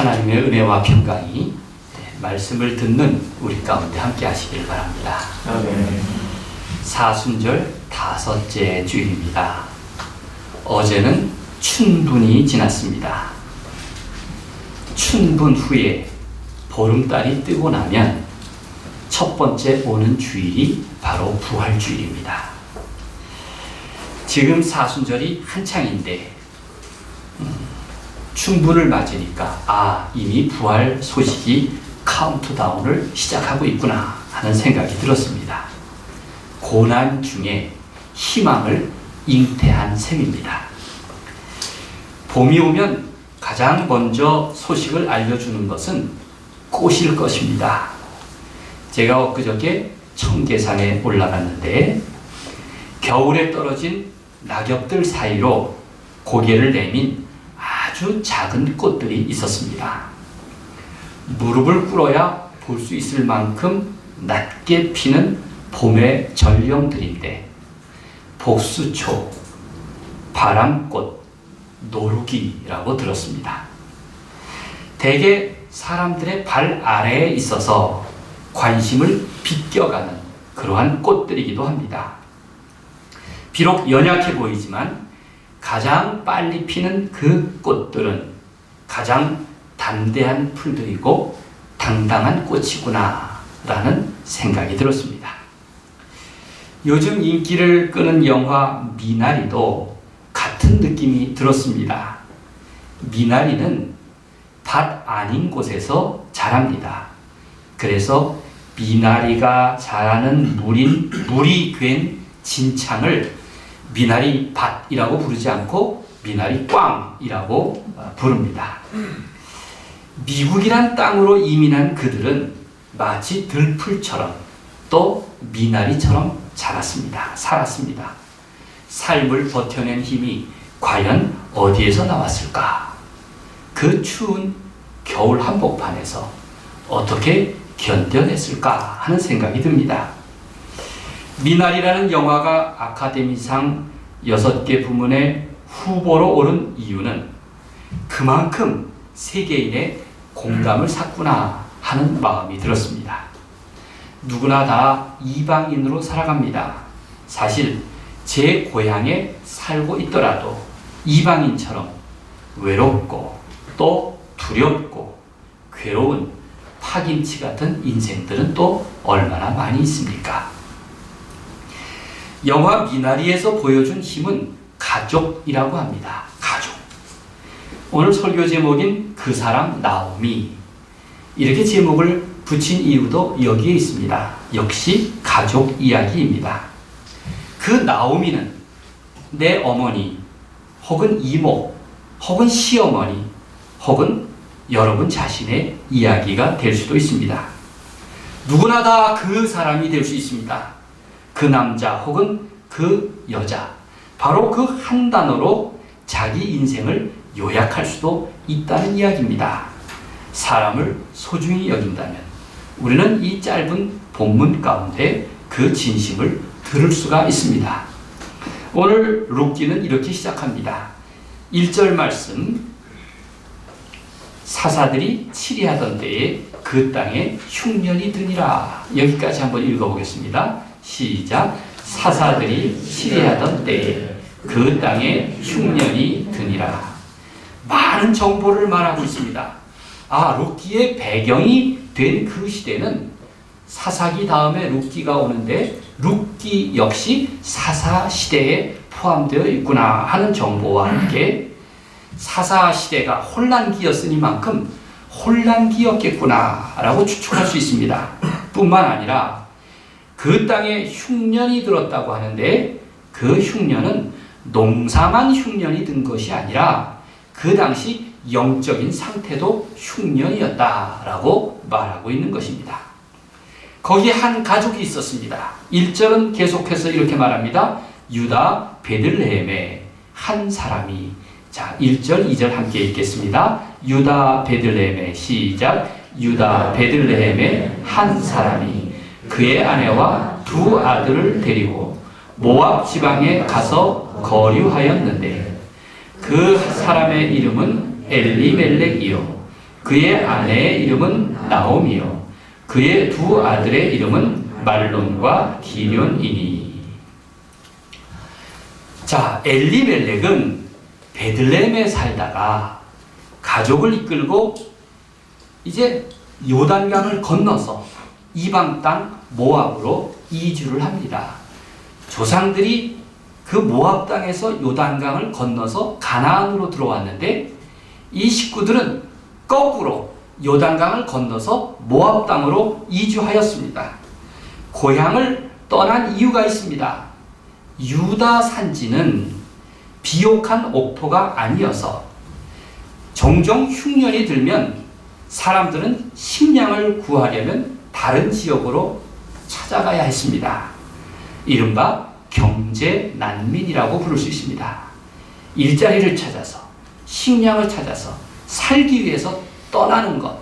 하나님의 은혜와 평강이 말씀을 듣는 우리 가운데 함께 하시길 바랍니다. 사순절 다섯째 주일입니다. 어제는 춘분이 지났습니다. 춘분 후에 보름달이 뜨고 나면 첫 번째 오는 주일이 바로 부활주일입니다. 지금 사순절이 한창인데 음, 춘분을 맞으니까 아 이미 부활 소식이 카운트다운을 시작하고 있구나 하는 생각이 들었습니다. 고난 중에 희망을 잉태한 셈입니다. 봄이 오면 가장 먼저 소식을 알려주는 것은 꽃일 것입니다. 제가 엊그저께 청계산에 올라갔는데 겨울에 떨어진 낙엽들 사이로 고개를 내민 아주 작은 꽃들이 있었습니다. 무릎을 꿇어야 볼 수 있을 만큼 낮게 피는 봄의 전령들인데 복수초, 바람꽃, 노루기라고 들었습니다. 대개 사람들의 발 아래에 있어서 관심을 비껴가는 그러한 꽃들이기도 합니다. 비록 연약해 보이지만 가장 빨리 피는 그 꽃들은 가장 담대한 풀들이고 당당한 꽃이구나 라는 생각이 들었습니다. 요즘 인기를 끄는 영화 미나리도 같은 느낌이 들었습니다. 미나리는 밭 아닌 곳에서 자랍니다. 그래서 미나리가 자라는 물인 물이 괸 진창을 미나리 밭이라고 부르지 않고 미나리 꽝이라고 부릅니다. 미국이란 땅으로 이민한 그들은 마치 들풀처럼 또 미나리처럼 자랐습니다. 살았습니다. 삶을 버텨낸 힘이 과연 어디에서 나왔을까? 그 추운 겨울 한복판에서 어떻게 견뎌냈을까 하는 생각이 듭니다. 미나리라는 영화가 아카데미상 6개 부문의 후보로 오른 이유는 그만큼 세계인의 공감을 샀구나 하는 마음이 들었습니다. 누구나 다 이방인으로 살아갑니다. 사실 제 고향에 살고 있더라도 이방인처럼 외롭고 또 두렵고 괴로운 파김치 같은 인생들은 또 얼마나 많이 있습니까? 영화 미나리에서 보여준 힘은 가족이라고 합니다. 가족. 오늘 설교 제목인 그 사람 나오미 이렇게 제목을 붙인 이유도 여기에 있습니다. 역시 가족 이야기입니다. 그 나오미는 내 어머니 혹은 이모 혹은 시어머니 혹은 여러분 자신의 이야기가 될 수도 있습니다. 누구나 다 그 사람이 될 수 있습니다. 그 남자 혹은 그 여자 바로 그 한 단어로 자기 인생을 요약할 수도 있다는 이야기입니다. 사람을 소중히 여긴다면 우리는 이 짧은 본문 가운데 그 진심을 들을 수가 있습니다. 오늘 룻기는 이렇게 시작합니다. 1절 말씀 사사들이 치리하던 때에 그 땅에 흉년이 드니라 여기까지 한번 읽어보겠습니다. 시작 사사들이 치리하던 때에 그 땅에 흉년이 드니라 많은 정보를 말하고 있습니다. 아 룻기의 배경이 된 그 시대는 사사기 다음에 룻기가 오는데 룻기 역시 사사 시대에 포함되어 있구나 하는 정보와 함께 사사 시대가 혼란기였으니만큼 혼란기였겠구나라고 추측할 수 있습니다. 뿐만 아니라 그 땅에 흉년이 들었다고 하는데 그 흉년은 농사만 흉년이 든 것이 아니라 그 당시 영적인 상태도 흉년이었다라고 말하고 있는 것입니다. 거기에 한 가족이 있었습니다. 1절은 계속해서 이렇게 말합니다. 유다 베들레헴에 한 사람이 자, 1절, 2절 함께 읽겠습니다. 유다 베들레헴에 시작. 유다 베들레헴에 한 사람이 그의 아내와 두 아들을 데리고 모압 지방에 가서 거류하였는데 그 사람의 이름은 엘리멜렉이요. 그의 아내의 이름은 나오미요. 그의 두 아들의 이름은 말론과 기련이니. 자 엘리멜렉은 베들레헴에 살다가 가족을 이끌고 이제 요단강을 건너서 이방 땅 모압으로 이주를 합니다. 조상들이 그 모압 땅에서 요단강을 건너서 가나안으로 들어왔는데 이 식구들은 거꾸로 요단강을 건너서 모압 땅으로 이주하였습니다. 고향을 떠난 이유가 있습니다. 유다 산지는 비옥한 옥토가 아니어서 종종 흉년이 들면 사람들은 식량을 구하려면 다른 지역으로 찾아가야 했습니다. 이른바 경제 난민이라고 부를 수 있습니다. 일자리를 찾아서 식량을 찾아서 살기 위해서 떠나는 것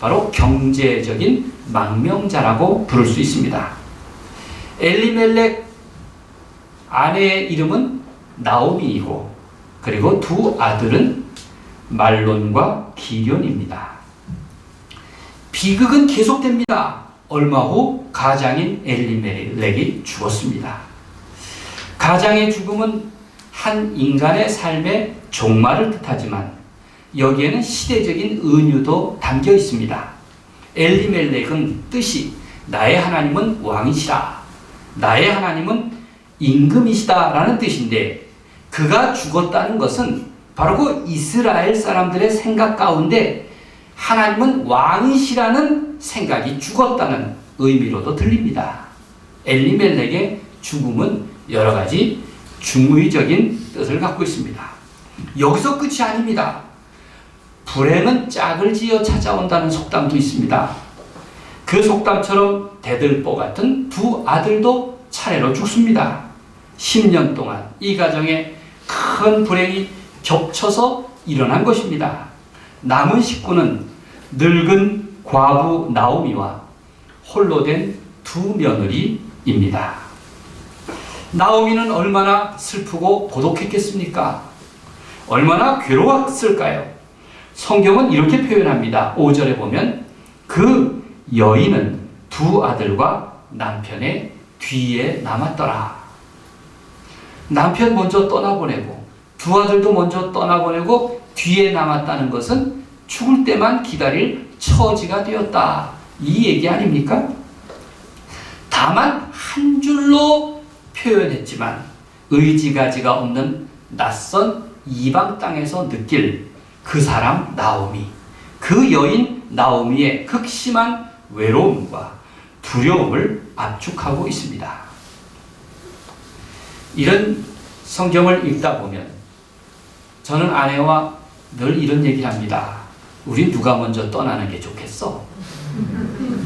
바로 경제적인 망명자라고 부를 수 있습니다. 엘리멜렉 아내의 이름은 나오미이고 그리고 두 아들은 말론과 기련입니다. 비극은 계속됩니다. 얼마 후 가장인 엘리멜렉이 죽었습니다. 가장의 죽음은 한 인간의 삶의 종말을 뜻하지만 여기에는 시대적인 은유도 담겨 있습니다. 엘리멜렉은 뜻이 나의 하나님은 왕이시라. 나의 하나님은 임금이시다라는 뜻인데 그가 죽었다는 것은 바로 그 이스라엘 사람들의 생각 가운데 하나님은 왕이시라는 생각이 죽었다는 의미로도 들립니다. 엘리멜렉의 죽음은 여러 가지 중의적인 뜻을 갖고 있습니다. 여기서 끝이 아닙니다. 불행은 짝을 지어 찾아온다는 속담도 있습니다. 그 속담처럼 대들보 같은 두 아들도 차례로 죽습니다. 10년 동안 이 가정에 큰 불행이 겹쳐서 일어난 것입니다. 남은 식구는 늙은 과부 나오미와 홀로 된 두 며느리입니다. 나오미는 얼마나 슬프고 고독했겠습니까? 얼마나 괴로웠을까요? 성경은 이렇게 표현합니다. 5절에 보면 그 여인은 두 아들과 남편의 뒤에 남았더라. 남편 먼저 떠나보내고 두 아들도 먼저 떠나보내고 뒤에 남았다는 것은 죽을 때만 기다릴 처지가 되었다. 이 얘기 아닙니까? 다만 한 줄로 표현했지만 의지가지가 없는 낯선 이방 땅에서 느낄 그 사람 나오미, 그 여인 나오미의 극심한 외로움과 두려움을 압축하고 있습니다. 이런 성경을 읽다 보면 저는 아내와 늘 이런 얘기를 합니다. 우리 누가 먼저 떠나는 게 좋겠어?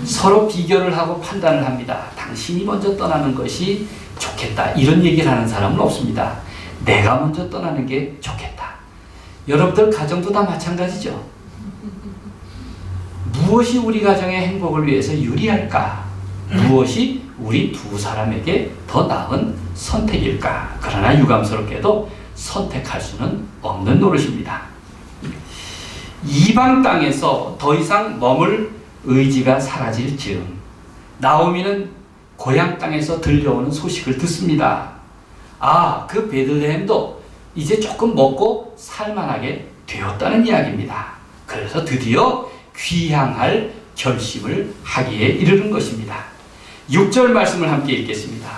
서로 비교를 하고 판단을 합니다. 당신이 먼저 떠나는 것이 좋겠다. 이런 얘기를 하는 사람은 없습니다. 내가 먼저 떠나는 게 좋겠다. 여러분들 가정도 다 마찬가지죠. 무엇이 우리 가정의 행복을 위해서 유리할까? 무엇이 우리 두 사람에게 더 나은 선택일까? 그러나 유감스럽게도 선택할 수는 없는 노릇입니다. 이방 땅에서 더 이상 머물 의지가 사라질 즈음 나오미는 고향 땅에서 들려오는 소식을 듣습니다. 아, 그 베들레헴도 이제 조금 먹고 살만하게 되었다는 이야기입니다. 그래서 드디어 귀향할 결심을 하기에 이르는 것입니다. 6절 말씀을 함께 읽겠습니다.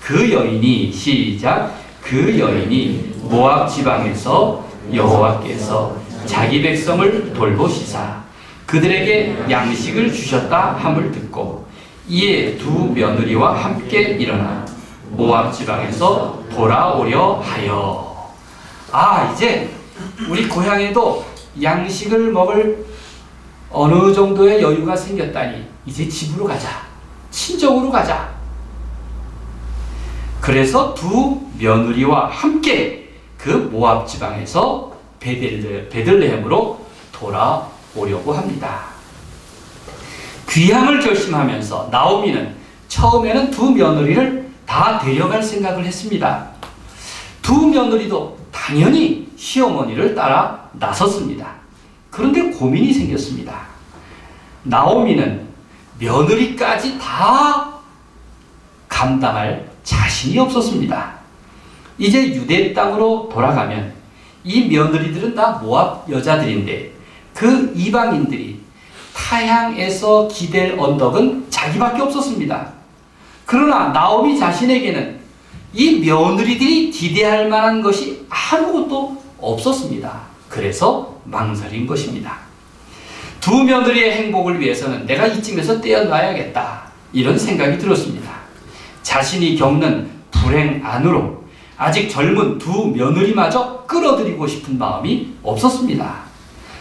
그 여인이 시작 그 여인이 모압 지방에서 여호와께서 자기 백성을 돌보시사. 그들에게 양식을 주셨다 함을 듣고 이에 두 며느리와 함께 일어나 모압 지방에서 돌아오려 하여. 아 이제 우리 고향에도 양식을 먹을 어느 정도의 여유가 생겼다니 이제 집으로 가자. 친정으로 가자. 그래서 두 며느리와 함께 그 모압 지방에서 베들레, 베들레헴으로 돌아오려고 합니다. 귀향을 결심하면서 나오미는 처음에는 두 며느리를 다 데려갈 생각을 했습니다. 두 며느리도 당연히 시어머니를 따라 나섰습니다. 그런데 고민이 생겼습니다. 나오미는 며느리까지 다 감당할 자신이 없었습니다. 이제 유대 땅으로 돌아가면 이 며느리들은 다 모압 여자들인데 그 이방인들이 타향에서 기댈 언덕은 자기밖에 없었습니다. 그러나 나오미 자신에게는 이 며느리들이 기대할 만한 것이 아무것도 없었습니다. 그래서 망설인 것입니다. 두 며느리의 행복을 위해서는 내가 이쯤에서 떼어놔야겠다. 이런 생각이 들었습니다. 자신이 겪는 불행 안으로 아직 젊은 두 며느리마저 끌어들이고 싶은 마음이 없었습니다.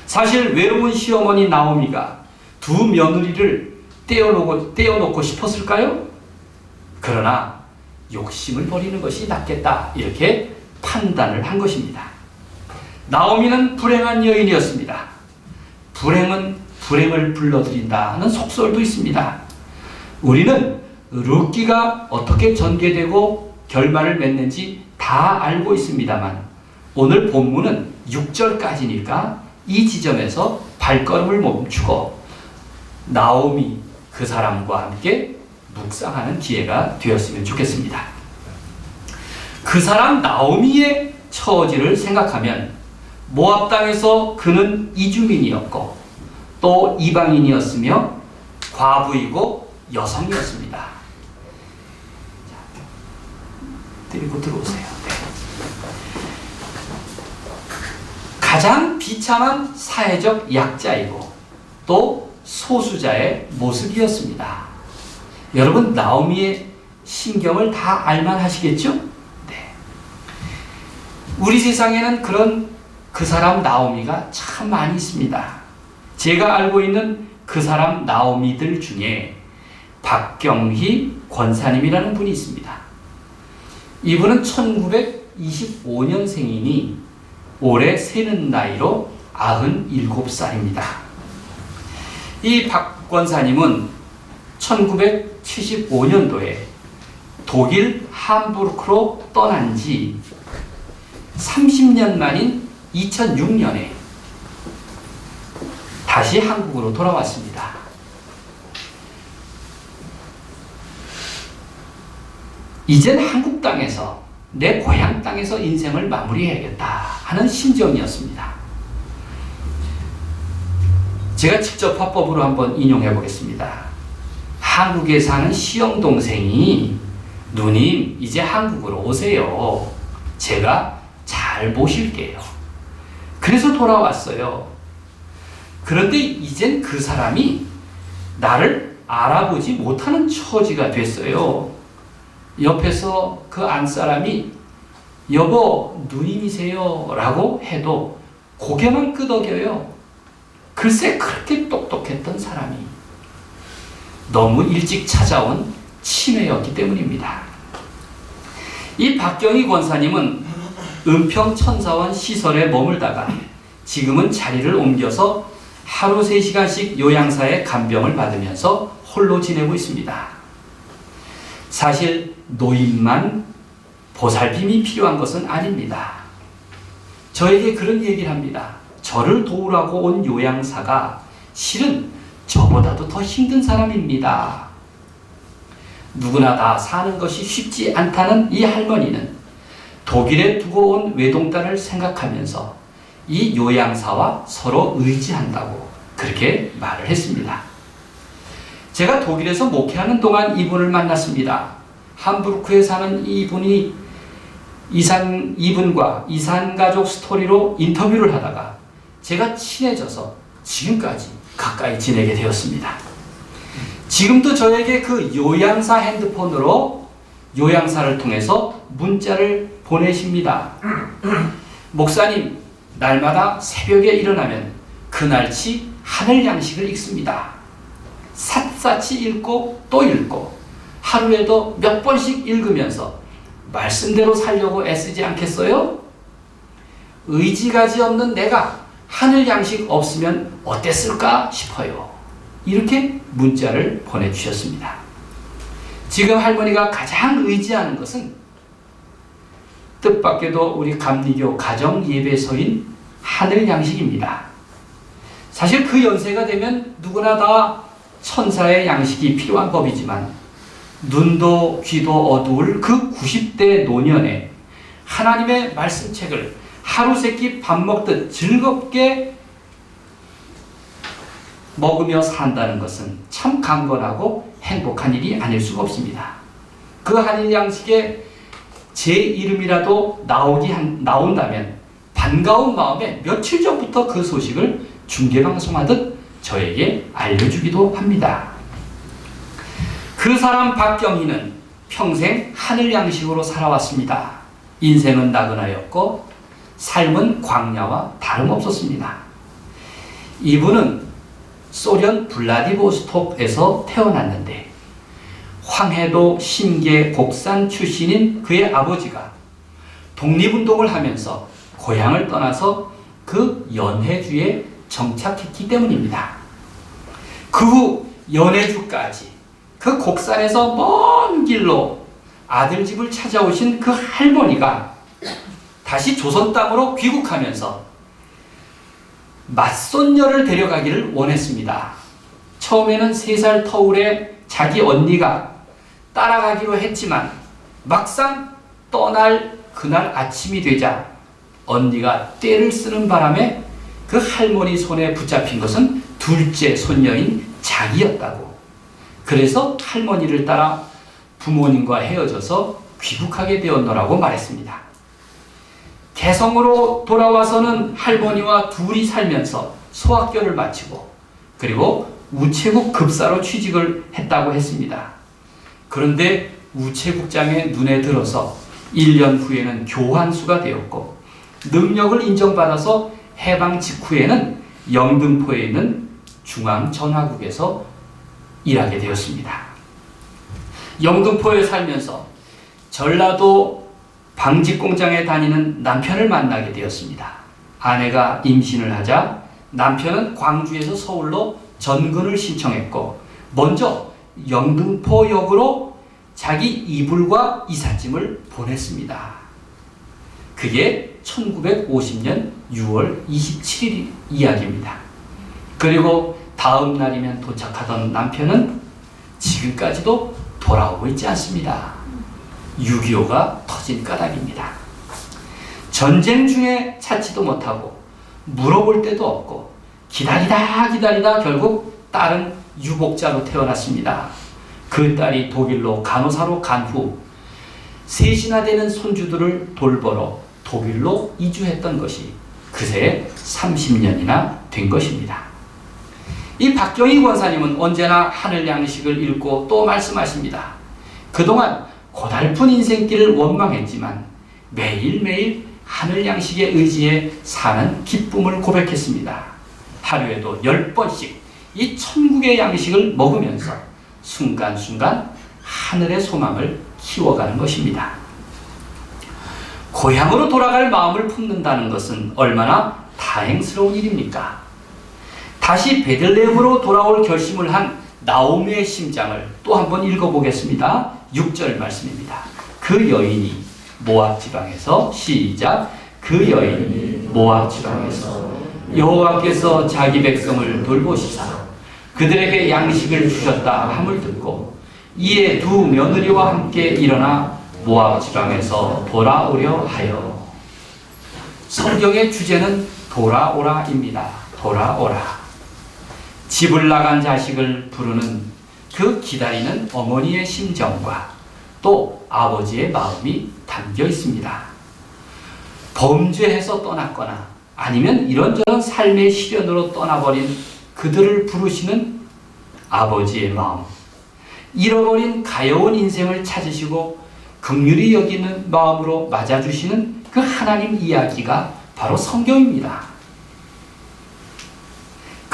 사실 외로운 시어머니 나오미가 두 며느리를 떼어놓고, 떼어놓고 싶었을까요? 그러나 욕심을 버리는 것이 낫겠다. 이렇게 판단을 한 것입니다. 나오미는 불행한 여인이었습니다. 불행은 불행을 불러들인다 하는 속설도 있습니다. 우리는 룻기가 어떻게 전개되고 결말을 맺는지 다 알고 있습니다만 오늘 본문은 6절까지니까 이 지점에서 발걸음을 멈추고 나오미 그 사람과 함께 묵상하는 기회가 되었으면 좋겠습니다. 그 사람 나오미의 처지를 생각하면 모압 땅에서 그는 이주민이었고 또 이방인이었으며 과부이고 여성이었습니다. 자, 데리고 들어오세요. 네. 가장 비참한 사회적 약자이고 또 소수자의 모습이었습니다. 여러분 나오미의 신경을 다 알만 하시겠죠? 네. 우리 세상에는 그런 그 사람 나오미가 참 많이 있습니다. 제가 알고 있는 그 사람 나오미들 중에 박경희 권사님이라는 분이 있습니다. 이분은 1925년생이니 올해 세는 나이로 97살입니다. 이 박 권사님은 1975년도에 독일 함부르크로 떠난 지 30년 만인 2006년에 다시 한국으로 돌아왔습니다. 이젠 한국 땅에서 내 고향 땅에서 인생을 마무리해야겠다 하는 심정이었습니다. 제가 직접 화법으로 한번 인용해 보겠습니다. 한국에 사는 시영 동생이 누님 이제 한국으로 오세요. 제가 잘 모실게요. 그래서 돌아왔어요. 그런데 이젠 그 사람이 나를 알아보지 못하는 처지가 됐어요. 옆에서 그 안사람이 여보 누님이세요 라고 해도 고개만 끄덕여요. 글쎄 그렇게 똑똑했던 사람이 너무 일찍 찾아온 치매였기 때문입니다. 이 박경희 권사님은 은평천사원 시설에 머물다가 지금은 자리를 옮겨서 하루 3시간씩 요양사의 간병을 받으면서 홀로 지내고 있습니다. 사실 노인만 보살핌이 필요한 것은 아닙니다. 저에게 그런 얘기를 합니다. 저를 도우라고 온 요양사가 실은 저보다도 더 힘든 사람입니다. 누구나 다 사는 것이 쉽지 않다는 이 할머니는 독일에 두고 온 외동딸을 생각하면서 이 요양사와 서로 의지한다고 그렇게 말을 했습니다. 제가 독일에서 목회하는 동안 이분을 만났습니다. 함부르크에 사는 이분이 이산 이분과 이산 가족 스토리로 인터뷰를 하다가 제가 친해져서 지금까지 가까이 지내게 되었습니다. 지금도 저에게 그 요양사 핸드폰으로 요양사를 통해서 문자를 보내십니다. 목사님, 날마다 새벽에 일어나면 그날치 하늘 양식을 읽습니다. 샅샅이 읽고 또 읽고 하루에도 몇 번씩 읽으면서 말씀대로 살려고 애쓰지 않겠어요? 의지가지 없는 내가 하늘 양식 없으면 어땠을까 싶어요. 이렇게 문자를 보내주셨습니다. 지금 할머니가 가장 의지하는 것은 뜻밖에도 우리 감리교 가정 예배소인 하늘 양식입니다. 사실 그 연세가 되면 누구나 다 천사의 양식이 필요한 법이지만 눈도 귀도 어두울 그 90대 노년에 하나님의 말씀책을 하루 세끼 밥 먹듯 즐겁게 먹으며 산다는 것은 참 강건하고 행복한 일이 아닐 수가 없습니다. 그 한일 양식에 제 이름이라도 나오기 한, 나온다면 반가운 마음에 며칠 전부터 그 소식을 중계 방송하듯 저에게 알려주기도 합니다. 그 사람 박경희는 평생 하늘 양식으로 살아왔습니다. 인생은 나그나였고 삶은 광야와 다름없었습니다. 이분은 소련 블라디보스톡에서 태어났는데 황해도 신계 곡산 출신인 그의 아버지가 독립운동을 하면서 고향을 떠나서 그 연해주에 정착했기 때문입니다. 그 후 연해주까지 그 곡산에서 먼 길로 아들 집을 찾아오신 그 할머니가 다시 조선 땅으로 귀국하면서 맞손녀를 데려가기를 원했습니다. 처음에는 세 살 터울의 자기 언니가 따라가기로 했지만 막상 떠날 그날 아침이 되자 언니가 떼를 쓰는 바람에 그 할머니 손에 붙잡힌 것은 둘째 손녀인 자기였다고. 그래서 할머니를 따라 부모님과 헤어져서 귀국하게 되었노라고 말했습니다. 개성으로 돌아와서는 할머니와 둘이 살면서 소학교를 마치고 그리고 우체국 급사로 취직을 했다고 했습니다. 그런데 우체국장의 눈에 들어서 1년 후에는 교환수가 되었고 능력을 인정받아서 해방 직후에는 영등포에 있는 중앙전화국에서 일하게 되었습니다. 영등포에 살면서 전라도 방직 공장에 다니는 남편을 만나게 되었습니다. 아내가 임신을 하자 남편은 광주에서 서울로 전근을 신청했고 먼저 영등포역으로 자기 이불과 이삿짐을 보냈습니다. 그게 1950년 6월 27일 이야기입니다. 그리고 다음 날이면 도착하던 남편은 지금까지도 돌아오고 있지 않습니다. 6.25가 터진 까닭입니다. 전쟁 중에 찾지도 못하고 물어볼 데도 없고 기다리다 기다리다 결국 딸은 유복자로 태어났습니다. 그 딸이 독일로 간호사로 간 후 셋이나 되는 손주들을 돌보러 독일로 이주했던 것이 그새 30년이나 된 것입니다. 이 박경희 권사님은 언제나 하늘 양식을 읽고 또 말씀하십니다. 그동안 고달픈 인생길을 원망했지만 매일매일 하늘 양식에 의지해 사는 기쁨을 고백했습니다. 하루에도 열 번씩 이 천국의 양식을 먹으면서 순간순간 하늘의 소망을 키워가는 것입니다. 고향으로 돌아갈 마음을 품는다는 것은 얼마나 다행스러운 일입니까? 다시 베들레헴으로 돌아올 결심을 한 나오미의 심장을 또 한번 읽어보겠습니다. 6절 말씀입니다. 그 여인이 모압 지방에서 시작 그 여인이 모압 지방에서 여호와께서 자기 백성을 돌보시사 그들에게 양식을 주셨다 함을 듣고 이에 두 며느리와 함께 일어나 모압 지방에서 돌아오려 하여 성경의 주제는 돌아오라입니다. 돌아오라. 집을 나간 자식을 부르는 그 기다리는 어머니의 심정과 또 아버지의 마음이 담겨 있습니다. 범죄해서 떠났거나 아니면 이런저런 삶의 시련으로 떠나버린 그들을 부르시는 아버지의 마음, 잃어버린 가여운 인생을 찾으시고 긍휼히 여기는 마음으로 맞아주시는 그 하나님 이야기가 바로 성경입니다.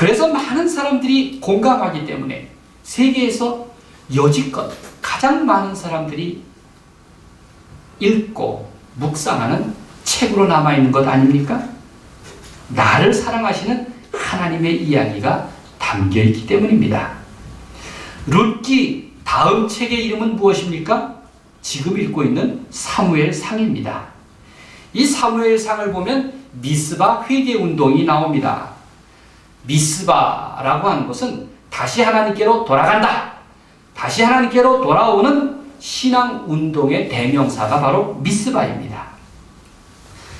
그래서 많은 사람들이 공감하기 때문에 세계에서 여지껏 가장 많은 사람들이 읽고 묵상하는 책으로 남아있는 것 아닙니까? 나를 사랑하시는 하나님의 이야기가 담겨 있기 때문입니다. 룻기 다음 책의 이름은 무엇입니까? 지금 읽고 있는 사무엘 상입니다. 이 사무엘 상을 보면 미스바 회개 운동이 나옵니다. 미스바라고 하는 것은 다시 하나님께로 돌아간다. 다시 하나님께로 돌아오는 신앙 운동의 대명사가 바로 미스바입니다.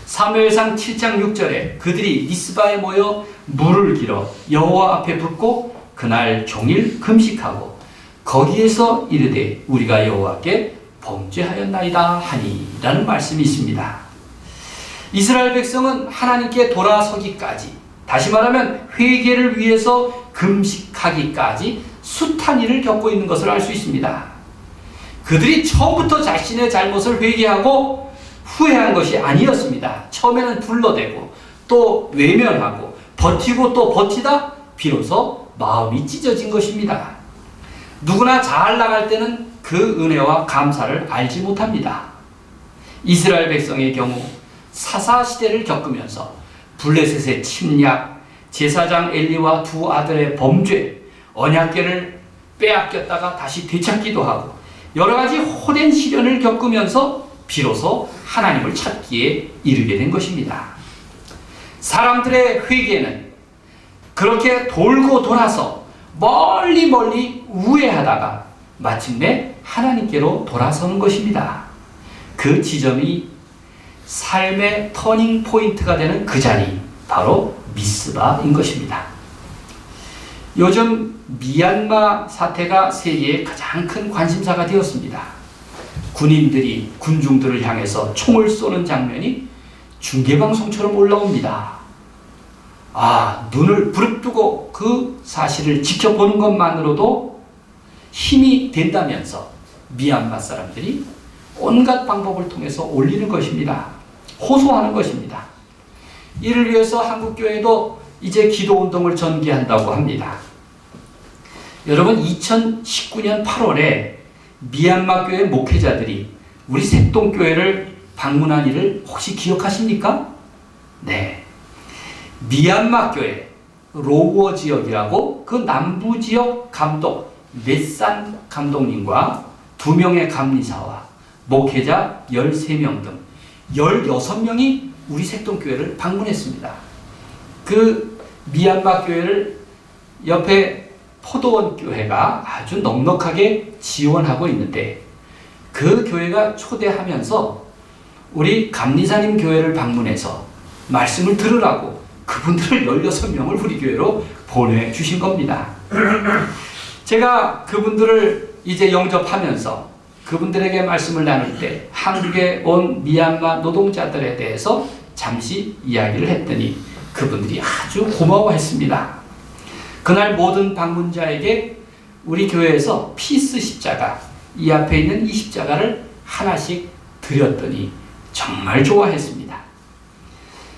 사무엘상 7장 6절에 그들이 미스바에 모여 물을 길어 여호와 앞에 붓고 그날 종일 금식하고 거기에서 이르되 우리가 여호와께 범죄하였나이다 하니라는 말씀이 있습니다. 이스라엘 백성은 하나님께 돌아서기까지 다시 말하면 회개를 위해서 금식하기까지 숱한 일을 겪고 있는 것을 알 수 있습니다. 그들이 처음부터 자신의 잘못을 회개하고 후회한 것이 아니었습니다. 처음에는 둘러대고 또 외면하고 버티고 또 버티다 비로소 마음이 찢어진 것입니다. 누구나 잘 나갈 때는 그 은혜와 감사를 알지 못합니다. 이스라엘 백성의 경우 사사 시대를 겪으면서 블레셋의 침략, 제사장 엘리와 두 아들의 범죄, 언약궤를 빼앗겼다가 다시 되찾기도 하고 여러 가지 호된 시련을 겪으면서 비로소 하나님을 찾기에 이르게 된 것입니다. 사람들의 회개는 그렇게 돌고 돌아서 멀리 멀리 우회하다가 마침내 하나님께로 돌아서는 것입니다. 그 지점이 삶의 터닝 포인트가 되는 그 자리, 바로 미스바인 것입니다. 요즘 미얀마 사태가 세계의 가장 큰 관심사가 되었습니다. 군인들이 군중들을 향해서 총을 쏘는 장면이 중계방송처럼 올라옵니다. 아, 눈을 부릅뜨고 그 사실을 지켜보는 것만으로도 힘이 된다면서 미얀마 사람들이 온갖 방법을 통해서 올리는 것입니다. 호소하는 것입니다. 이를 위해서 한국교회도 이제 기도운동을 전개한다고 합니다. 여러분, 2019년 8월에 미얀마 교회 목회자들이 우리 색동교회를 방문한 일을 혹시 기억하십니까? 네. 미얀마 교회 로워 지역이라고 그 남부 지역 감독 넷산 감독님과 두 명의 감리사와 목회자 13명 등 16명이 우리 색동교회를 방문했습니다. 그 미얀마 교회를 옆에 포도원 교회가 아주 넉넉하게 지원하고 있는데 그 교회가 초대하면서 우리 감리사님 교회를 방문해서 말씀을 들으라고 그분들을 16명을 우리 교회로 보내주신 겁니다. 제가 그분들을 이제 영접하면서 그분들에게 말씀을 나눌 때 한국에 온 미얀마 노동자들에 대해서 잠시 이야기를 했더니 그분들이 아주 고마워했습니다. 그날 모든 방문자에게 우리 교회에서 피스 십자가 이 앞에 있는 이 십자가를 하나씩 드렸더니 정말 좋아했습니다.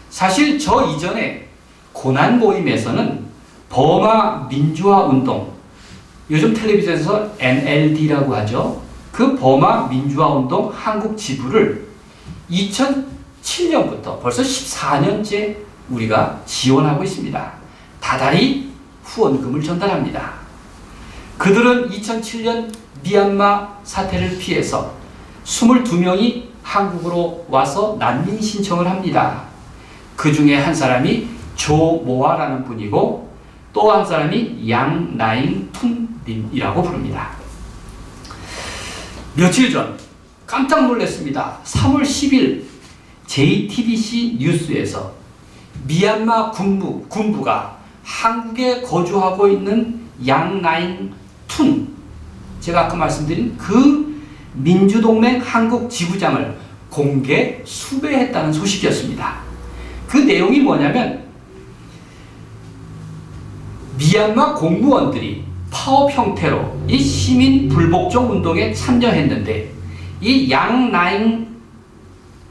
사실 저 이전에 고난 모임에서는 버마 민주화 운동 요즘 텔레비전에서 NLD라고 하죠. 그 버마 민주화 운동 한국 지부를 2007년부터 벌써 14년째 우리가 지원하고 있습니다. 다달이 후원금을 전달합니다. 그들은 2007년 미얀마 사태를 피해서 22명이 한국으로 와서 난민 신청을 합니다. 그 중에 한 사람이 조모아라는 분이고 또 한 사람이 양나잉 툰님이라고 부릅니다. 며칠 전 깜짝 놀랐습니다. 3월 10일 JTBC 뉴스에서 미얀마 군부, 군부가 한국에 거주하고 있는 양나인 툰 제가 아까 말씀드린 그 민주동맹 한국 지부장을 공개 수배했다는 소식이었습니다. 그 내용이 뭐냐면 미얀마 공무원들이 파업 형태로 이 시민 불복종 운동에 참여했는데 이 양나인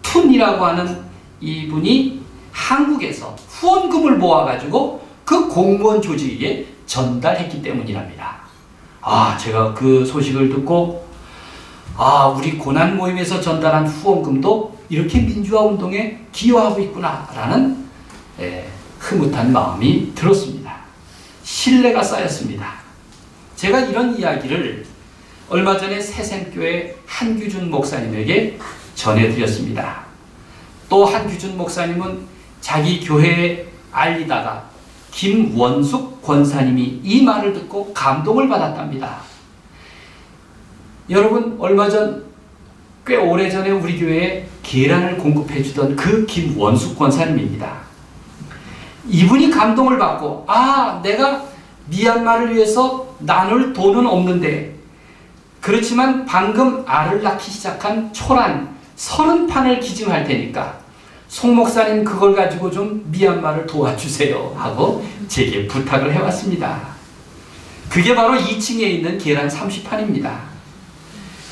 툰이라고 하는 이분이 한국에서 후원금을 모아가지고 그 공무원 조직에 전달했기 때문이랍니다. 아, 제가 그 소식을 듣고 아, 우리 고난 모임에서 전달한 후원금도 이렇게 민주화 운동에 기여하고 있구나라는 예, 흐뭇한 마음이 들었습니다. 신뢰가 쌓였습니다. 제가 이런 이야기를 얼마 전에 새생교회 한규준 목사님에게 전해드렸습니다. 또 한규준 목사님은 자기 교회에 알리다가 김원숙 권사님이 이 말을 듣고 감동을 받았답니다. 여러분 얼마 전 꽤 오래전에 우리 교회에 계란을 공급해 주던 그 김원숙 권사님입니다. 이분이 감동을 받고 아 내가 미얀마를 위해서 나눌 돈은 없는데 그렇지만 방금 알을 낳기 시작한 초란 서른 판을 기증할 테니까 송 목사님 그걸 가지고 좀 미얀마를 도와주세요 하고 제게 부탁을 해왔습니다. 그게 바로 2층에 있는 계란 30판입니다.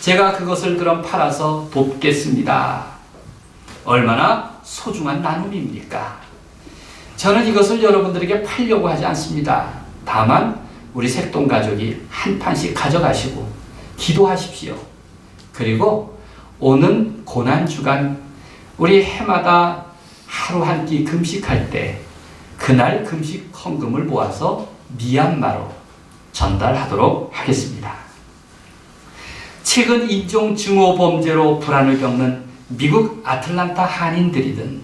제가 그것을 그럼 팔아서 돕겠습니다. 얼마나 소중한 나눔입니까? 저는 이것을 여러분들에게 팔려고 하지 않습니다. 다만 우리 색동 가족이 한 판씩 가져가시고 기도하십시오. 그리고 오는 고난 주간 우리 해마다 하루 한 끼 금식할 때 그날 금식 헌금을 모아서 미얀마로 전달하도록 하겠습니다. 최근 인종 증오 범죄로 불안을 겪는 미국 아틀란타 한인들이든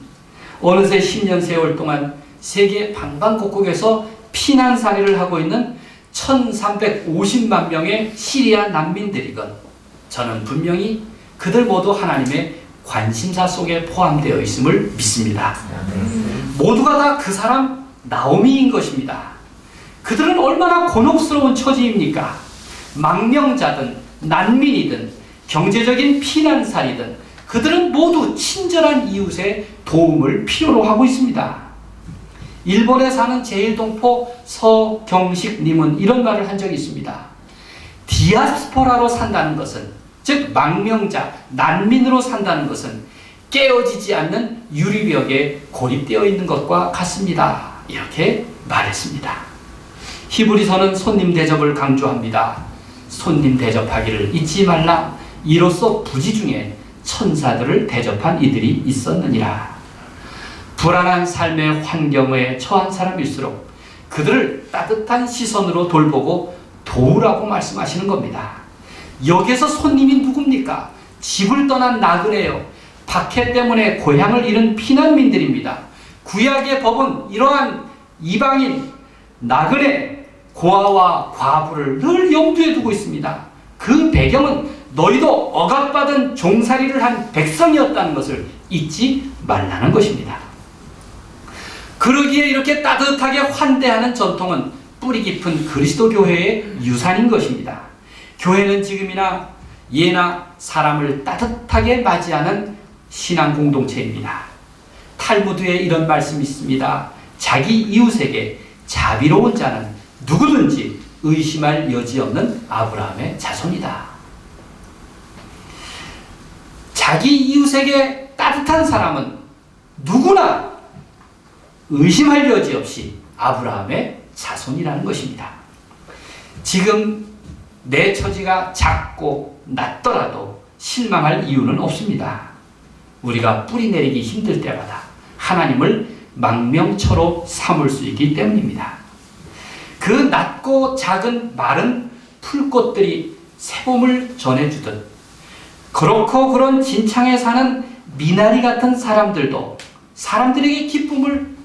어느새 10년 세월 동안 세계 방방곡곡에서 피난살이를 하고 있는 1350만 명의 시리아 난민들이건 저는 분명히 그들 모두 하나님의 관심사 속에 포함되어 있음을 믿습니다. 모두가 다 그 사람 나오미인 것입니다. 그들은 얼마나 곤혹스러운 처지입니까? 망명자든 난민이든 경제적인 피난살이든 그들은 모두 친절한 이웃의 도움을 필요로 하고 있습니다. 일본에 사는 제일동포 서경식님은 이런 말을 한 적이 있습니다. 디아스포라로 산다는 것은, 즉, 망명자, 난민으로 산다는 것은 깨어지지 않는 유리벽에 고립되어 있는 것과 같습니다. 이렇게 말했습니다. 히브리서는 손님 대접을 강조합니다. 손님 대접하기를 잊지 말라. 이로써 부지 중에 천사들을 대접한 이들이 있었느니라. 불안한 삶의 환경에 처한 사람일수록 그들을 따뜻한 시선으로 돌보고 도우라고 말씀하시는 겁니다. 여기서 손님이 누굽니까? 집을 떠난 나그네요. 박해 때문에 고향을 잃은 피난민들입니다. 구약의 법은 이러한 이방인, 나그네, 고아와 과부를 늘 염두에 두고 있습니다. 그 배경은 너희도 억압받은 종살이를 한 백성이었다는 것을 잊지 말라는 것입니다. 그러기에 이렇게 따뜻하게 환대하는 전통은 뿌리 깊은 그리스도 교회의 유산인 것입니다. 교회는 지금이나 예나 사람을 따뜻하게 맞이하는 신앙 공동체입니다. 탈무드에 이런 말씀이 있습니다. 자기 이웃에게 자비로운 자는 누구든지 의심할 여지 없는 아브라함의 자손이다. 자기 이웃에게 따뜻한 사람은 누구나 의심할 여지 없이 아브라함의 자손이라는 것입니다. 지금 내 처지가 작고 낮더라도 실망할 이유는 없습니다. 우리가 뿌리 내리기 힘들 때마다 하나님을 망명처로 삼을 수 있기 때문입니다. 그 낮고 작은 마른 풀꽃들이 새봄을 전해주듯 그렇고 그런 진창에 사는 미나리 같은 사람들도 사람들에게 기쁨을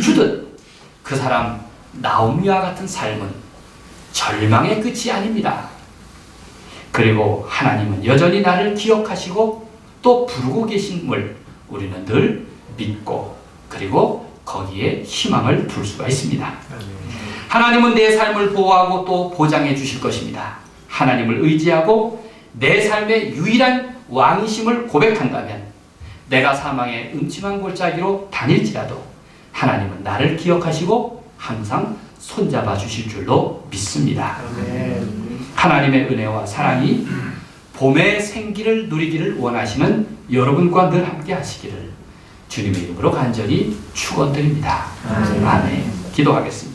주듯 그 사람 나오미와 같은 삶은 절망의 끝이 아닙니다. 그리고 하나님은 여전히 나를 기억하시고 또 부르고 계심을 우리는 늘 믿고 그리고 거기에 희망을 둘 수가 있습니다. 하나님은 내 삶을 보호하고 또 보장해 주실 것입니다. 하나님을 의지하고 내 삶의 유일한 왕이심을 고백한다면 내가 사망의 음침한 골짜기로 다닐지라도 하나님은 나를 기억하시고 항상 손잡아 주실 줄로 믿습니다. 하나님의 은혜와 사랑이 봄의 생기를 누리기를 원하시는 여러분과 늘 함께 하시기를 주님의 이름으로 간절히 축원드립니다. 아멘. 기도하겠습니다.